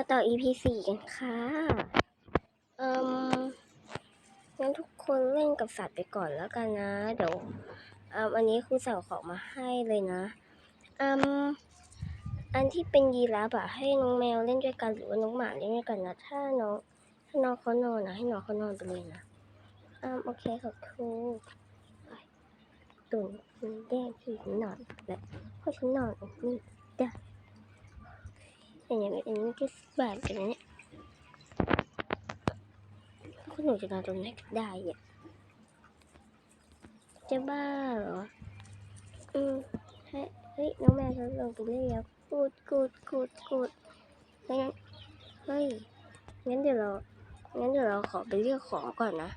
มาต่อ EP สี่กันค่ะ เอ่มงั้นทุกคนเล่นกับสัตว์ไปก่อนแล้วกันนะ เดี๋ยวเอ่มอันนี้ครูใส่ของมาให้เลยนะอืมอันที่เป็นยีราฟอะให้น้องแมวเล่นด้วยกันหรือว่าน้องหมาเล่นด้วยกันนะ ถ้าน้องถ้าน้องเขานอนนะให้น้องเขานอนไปเลยนะอืมโอเคค่ะครูตุ่นแย่งที่ฉันอนและพราะฉันนอนนี้ได้แต่ อย่างนี้อันนี้ก็บาดกันเนี่ยคุณหนูจะนอนตรงไหนก็ได้เนี่ยจะบ้าเหรอ อืมเฮ้ยน้องแมวฉันลงไปเรียกกูดกูดกูดกูดงั้นเฮ้ย งั้นเดี๋ยวเรา งั้นเดี๋ยวเราขอไปเรียกของก่อนนะ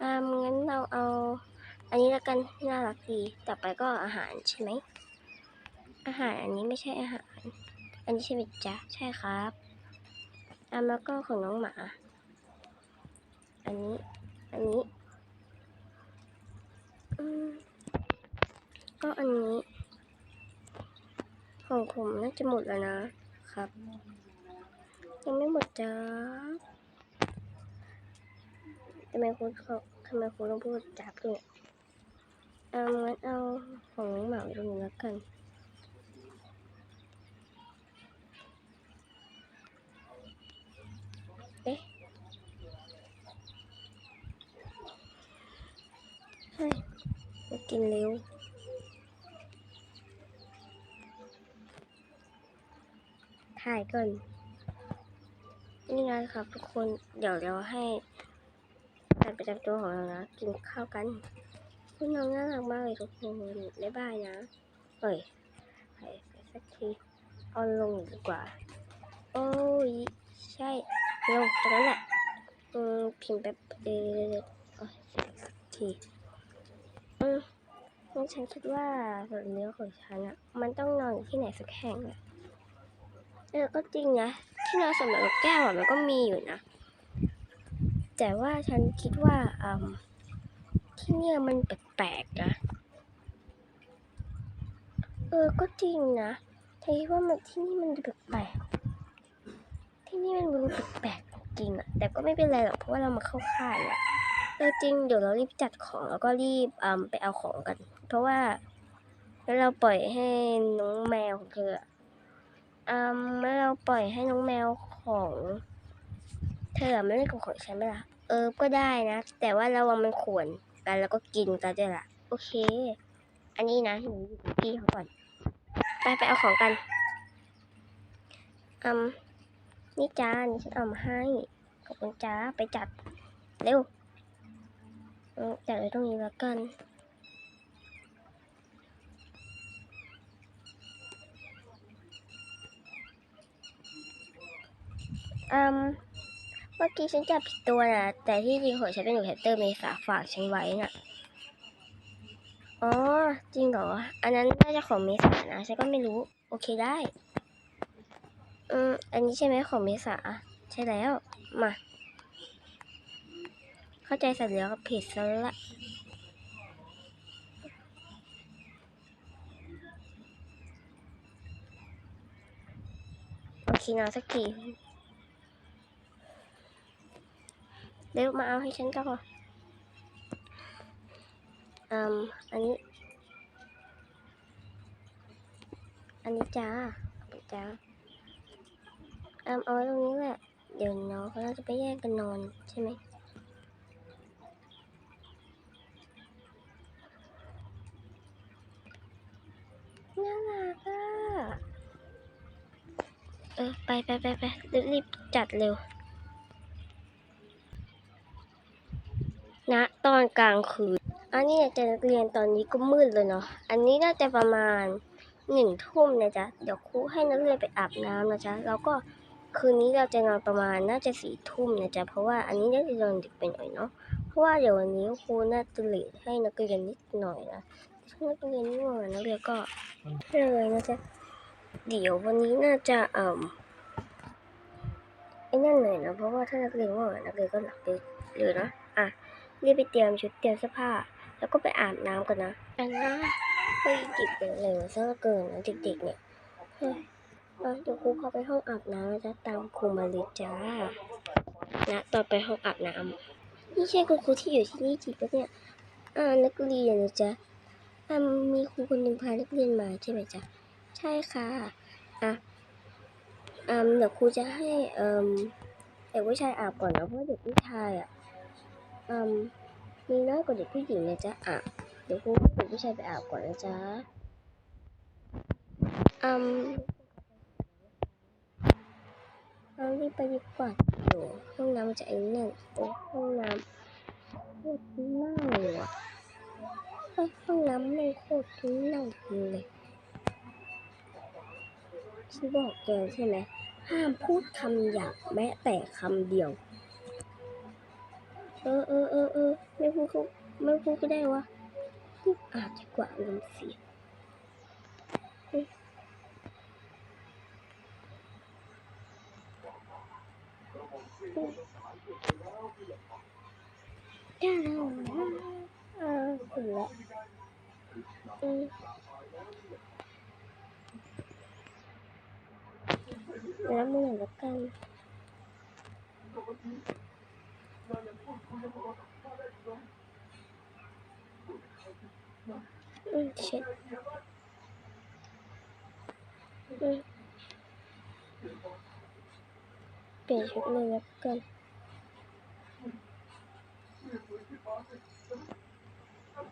อ่างั้นเราเอา อันนี้ล้วกันน่ารักดี ต่อไปก็อาหารใช่ไหม อาหารอันนี้ไม่ใช่อาหาร อันนี้ใช่ไหมจ๊ะใช่ครับอ่าแล้วก็ของน้องหมา อันนี้ อันนี้ก็อันนี้ ของผมน่าจะหมดแล้วนะครับ ยังไม่หมดจ้าทำไมคุณเขาทำไมคุณต้องพูดจับเนี่ยเอางั้นเอาของน้องหมาตรงนี้แล้วกัน เอ๊ะ เฮ้ยมา กินเร็วถ่ายก่อน นี่ไงครับทุกคน เดี๋ยวเราให้การประจำตัวของเรานะ กินข้าวกันคุณน้องน่ารักมากเลยทุกคนบ๊ายบายนะ เฮ้ยไปสักที เอาลงดีกว่า โอ้ย ใช่ ลงตรงนั้นแหละ อืมพิมพ์แบบเออโอ้ยสักที งั้นฉันคิดว่าสัตว์เลี้ยงของฉันอะมันต้องนอนอยู่ที่ไหนสักแห่งอะเออก็จริงนะที่นอนสำหรับนกแก้วอะมันก็มีอยู่นะ แต่ว่าฉันคิดว่าอืมที่เนี่ยมันแปลกๆนะเออก็จริงนะฉันคิดว่ามันที่นี่มันแปลกๆที่นี่มันดูแปลกๆจริงอะแต่ก็ไม่เป็นไรหรอกเพราะว่าเรามาเข้าค่ายอะ เออจริงเดี๋ยวเรารีบจัดของแล้วก็รีบอืมไปเอาของกัน เพราะว่าแล้วเราปล่อยให้น้องแมวของเธออะอืมแล้วเราปล่อยให้น้องแมวของเธอไม่เล่นกับของฉันไหมล่ะเออก็ได้นะ แต่ว่าระวังมันขวนกันแล้วก็กินกันด้วยล่ะ โอเค อันนี้นะหนูอยู่กับพี่เขาก่อน ไปไปเอาของกันอืมนี่จ้านี่ฉันเอามาให้ขอบคุณจ้าไปจัดเร็ว จัดไว้ตรงนี้แล้วกันอืมเมื่อกี้ฉันจับผิดตัวนะแต่ที่จริงของฉันเป็นอยู่แคตเตอร์เมษาฝากฉันไว้น่ะอ๋อจริงเหรอ อันนั้นน่าจะของเมษานะฉันก็ไม่รู้ โอเคได้ อืม อันนี้ใช่ไหมของเมษา ใช่แล้ว มา เข้าใจสัตว์เลี้ยงกับผิดซะละโอเคนะสักทีเร็วมาเอาให้ฉันก่อนอืมอันนี้ อันนี้จ้าจ้าอืมเอาไว้ตรงนี้แหละ เดี๋ยวน้องเขาน่าจะไปแย่งกันนอนใช่ไหม น่ารักอะเออ ไปไปไปไปรีบรีบจัดเร็วณตอนกลางคืน อันนี้จะนักเรียนตอนนี้ก็มืดเลยเนาะ อันนี้น่าจะประมาณหนึ่งทุ่มนะจ๊ะ เดี๋ยวครูให้นักเรียนไปอาบน้ำนะจ๊ะ แล้วก็คืนนี้เราจะนอนประมาณน่าจะสี่ทุ่มนะจ๊ะ เพราะว่าอันนี้น่าจะนอนดึกไปหน่อยเนาะ เพราะว่าเดี๋ยววันนี้ครูน่าจะเลทให้นักเรียนนิดหน่อยนะ ถ้านักเรียนง่วงอะนักเรียนก็เลยนะจ๊ะเดี๋ยววันนี้น่าจะเอ่มไอ้นั่นหน่อยนะเพราะว่าถ้านักเรียนง่วงอะนักเรียนก็หลับไปเลยนะอะรีบไปเตรียมชุดเตรียมเสื้อผ้า แล้วก็ไปอาบน้ำกันนะอันนะเฮ้ยเด็กเป็นเร็วซะเหลือเกินนะเด็กๆเนี่ยเฮ้ยเออเดี๋ยวครูพาไปห้องอาบน้ำนะจะตามครูมาเลยจ้านะตอนไปห้องอาบน้ำนี่ใช่คุณครูที่อยู่ที่นี่จริงปะเนี่ยอ่านักเรียนนะจ๊ะอ่า มีครูคนหนึ่งพานักเรียนมาใช่ไหมจ๊ะ ใช่ค่ะ อะอ่าเดี๋ยวครูจะให้เอ่มเด็กผู้ชายอาบก่อนนะเพราะเด็กผู้ชายอะอืมมีน้อยกว่าเด็กผู้หญิงนะจ๊ะอะเดี๋ยวครูให้เด็กผู้ชายไปอาบก่อนนะจ๊ะอืมเรารีบไปดีกว่าเดี๋ยวห้องน้ำมันจะไอ้นั่นโอ้ห้องน้ำโคตรน่าอะ ห้องน้ำมันโคตรเน่าเลยฉันบอกแกใช่ไหมห้ามพูดคำหยาบแม้แต่คำเดียว เออเออเออเออไม่พูดก็ไม่พูดก็ได้วะรีบอาบดีกว่าลมเสียได้แล้ว ถึงแล้วอืมแล้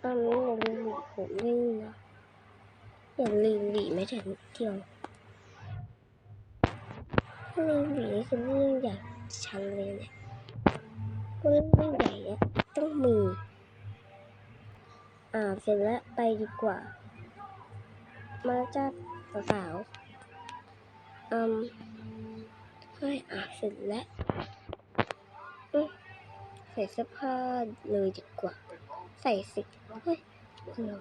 ตอนนี้อย่าลืมผมด้วยนะอย่าลืมหลีไม่แต่นิดเดียวถ้าลืมหลีคือเรื่องใหญ่ชันเลยเนี่ยเรื่องไม่ใหญ่เนี่ยต้องมี อ่าเสร็จแล้วไปดีกว่า มาจ้าสาวๆอืมเฮ้อ่าเสร็จแล้วใส่เสื้อผ้าเลยดีกว่า ส่สิเฮ้ยเรา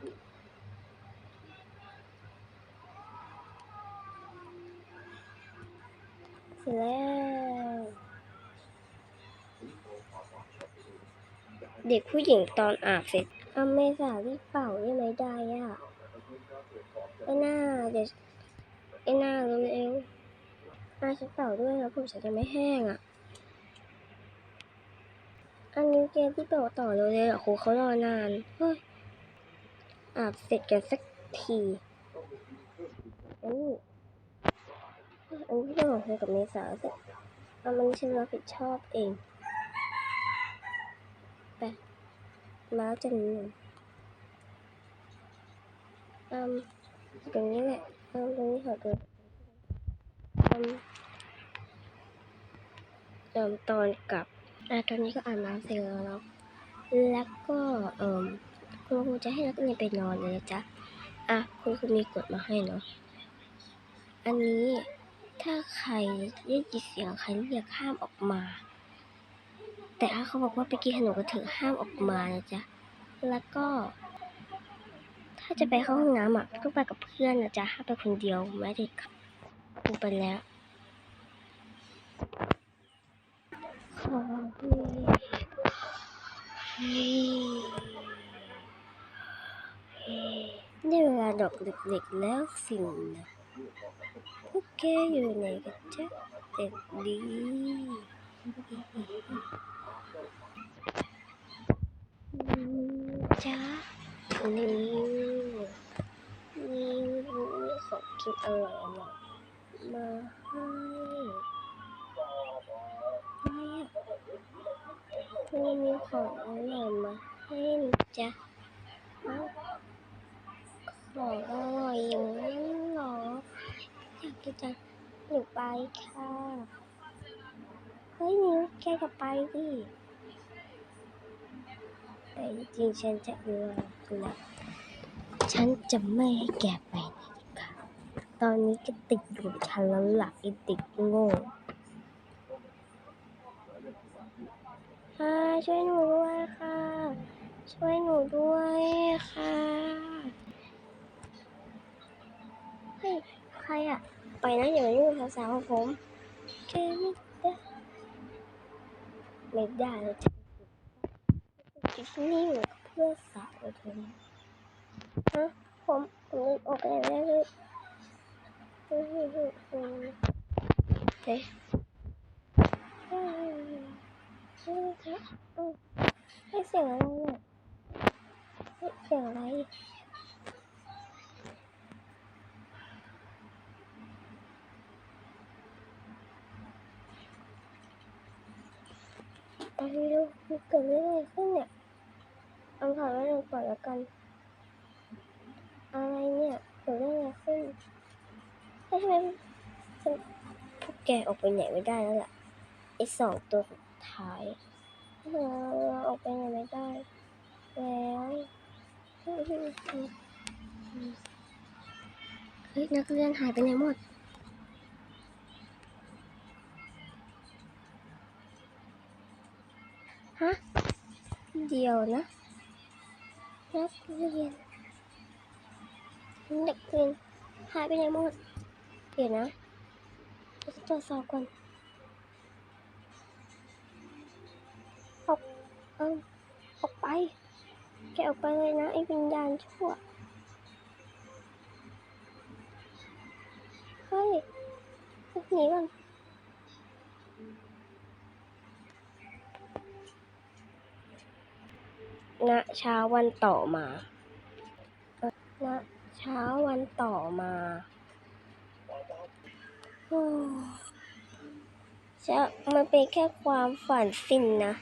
เสร็จแล้วเด็กผู้หญิงตอนอาบเสร็จอาเมษารีบเป่าได้ไหมได้อะไอ้หน้าเดี๋ยวไอ้หน้าเร็วๆอาฉันเป่าด้วยแล้วผมฉันจะไม่แห้งอะ อันนี้เกมที่เป่าต่อเลยเลยเหรอครูเขารอนาน เฮ้ยอาบเสร็จกันสักทีอันนี้อันนี้เรื่องของเธอกับเมษาสิอันฉันรับผิดชอบเอง ไปแล้วจะหนีอืมตรงนี้แหละอืมตรงนี้ขอตัวอืมเติมตอนกลับ อะตอนนี้ก็อาบน้ำเสร็จแล้ว แล้วก็เอ่มคุณครูจะให้นักเรียนไปนอนเลยนะจ๊ะ อะคุณครูมีกฎมาให้เนาะ อันนี้ถ้าใครได้ยินเสียงใครเรียกห้ามออกมา แต่ถ้าเขาบอกว่าไปกินขนมกระเถือห้ามออกมานะจ๊ะ แล้วก็ ถ้าจะไปเข้าห้องน้ำอะต้องไปกับเพื่อนนะจ๊ะห้ามไปคนเดียวไม่ได้ค่ะครูไปแล้ว ขอให้ได้เวลาดอกเด็กๆแล้วสินะพวกแกอยู่ไหนกันจ๊ะเด็กดีจ๊ะนี่นี่ของกินอร่อยอร่อยมาให้ไม่อะ นี่มีของอร่อยมาให้นะจ๊ะของอร่อยอย่างนั้นเหรออยากกินจังหนูไปค่ะเฮ้ยนิวแกจะไปดิแต่จริงฉันจะเอือนะฉันจะไม่ให้แกไปไหนค่ะ ตอนนี้ก็ติดอยู่กับฉันแล้วหลักไอ้เด็กโง่ค่ะ ช่วยหนูด้วยค่ะ ช่วยหนูด้วยค่ะ เฮ้ย ใครอะไปนะอย่ามายุ่งกับสาวๆของผมแกไม่ได้ไม่ได้เลยจ้ะจิฟนี่อยู่กับเพื่อนสาวเธอฮะผมผมออกไปไหนได้เลยเฮ้ยเฮ้ยเฮ้ยเฮ้ย เฮ้ยเฮ้ยเฮ้ยเฮ้ยเสียงอะไรเนี่ยเฮ้เสียงอะไรไปดูมันเกิดเรื่องอะไรขึ้นเนี่ยเอาถายไว้ดูก่อนล้วกัน อะไรเนี่ยเกิดเรื่องอะไรขึ้นทำไมฉันพวกแกออกไปไหนไม่ได้แล้วล่ะไอสองตัวสุด ท้ายเออออกไปไหนไม่ได้ แล้วเฮ้ยนักเรียนหายไปไหนหมดฮะเดี๋ยวนะนักเรียนนักเรียนหายไปไหนหมด เดี๋ยวนะจะตรวจสอบก่อน เออออกไป แกออกไปเลยนะไอ้วิญญาณชั่ว เฮ้ยหนีก่อนณเช้าวันต่อมาณเช้าวันต่อมาจะมันเป็นแค่ความฝันฟินนะ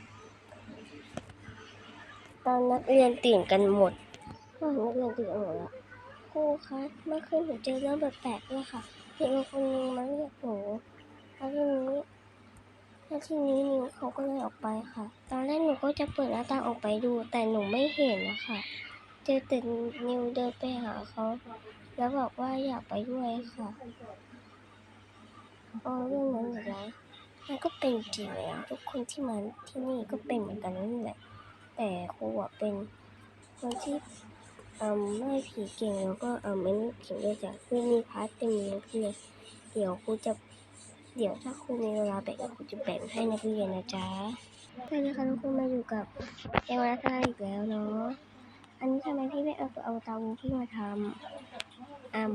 ตอนนักเรียนตื่นกันหมดตอนนักเรียนตื่นกันหมดแล้วครูคะเมื่อคืนหนูเจอเรื่องแปลกๆเลยค่ะเด็กคนนึงมาเรียกหนูแล้วทีนี้แล้วทีนี้นิวเขาก็เลยออกไปค่ะ ตอนแรกหนูก็จะเปิดหน้าต่างออกไปดู แต่หนูไม่เห็นนะคะเจอแต่นิวเดินไปหาเขาแล้วบอกว่าอยากไปด้วยค่ะอ๋อเรื่องนั้นเหรอนะมันก็เป็นจริงนะทุกคนที่มาที่นี่ก็เป็นเหมือนกันนั่นแหละ แต่ครูอะเป็นคนที่เอ่อไม่ผีเก่งแล้วก็เอ่อไม่เก่งด้วยจ้ะคือมีพาร์ทเต็มเลยคือเดี๋ยวครูจะเดี๋ยวถ้าครูมีเวลาแบ่งครูจะแบ่งให้นักเรียนนะจ๊ะใช่เลยค่ะทุกคนมาอยู่กับเอวานาธาอีกแล้วเนาะอันนี้ทำไมพี่ไม่เอาเอาเตาพี่มาทำอืม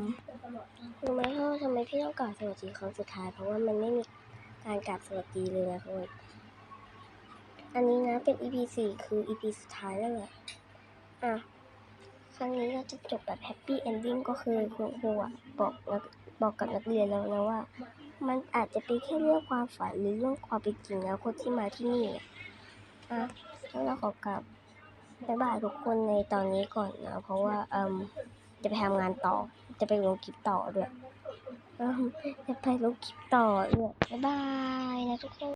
รู้ไหมว่าทำไมพี่ต้องกราบสวัสดีครั้งสุดท้ายเพราะว่ามันไม่มีการกราบสวัสดีเลยนะทุกคน อันนี้นะเป็น EP สี่คือ EP สุดท้ายแล้วแหละอะ ครั้งนี้เราจะจบแบบแฮปปี้เอนดิ้งก็คือคุณครูอะบอกนักบอกกับนักเรียนแล้วนะว่า มันอาจจะเป็นแค่เรื่องความฝันหรือเรื่องความเป็นจริงแล้วคนที่มาที่นี่อะอะแล้วเราขอกลับบ๊ายบายทุกคนในตอนนี้ก่อนนะ เพราะว่าเอืมจะไปทำงานต่อ จะไปลงคลิปต่อด้วยจะไปลงคลิปต่อด้วยบ๊ายบายนะทุกคน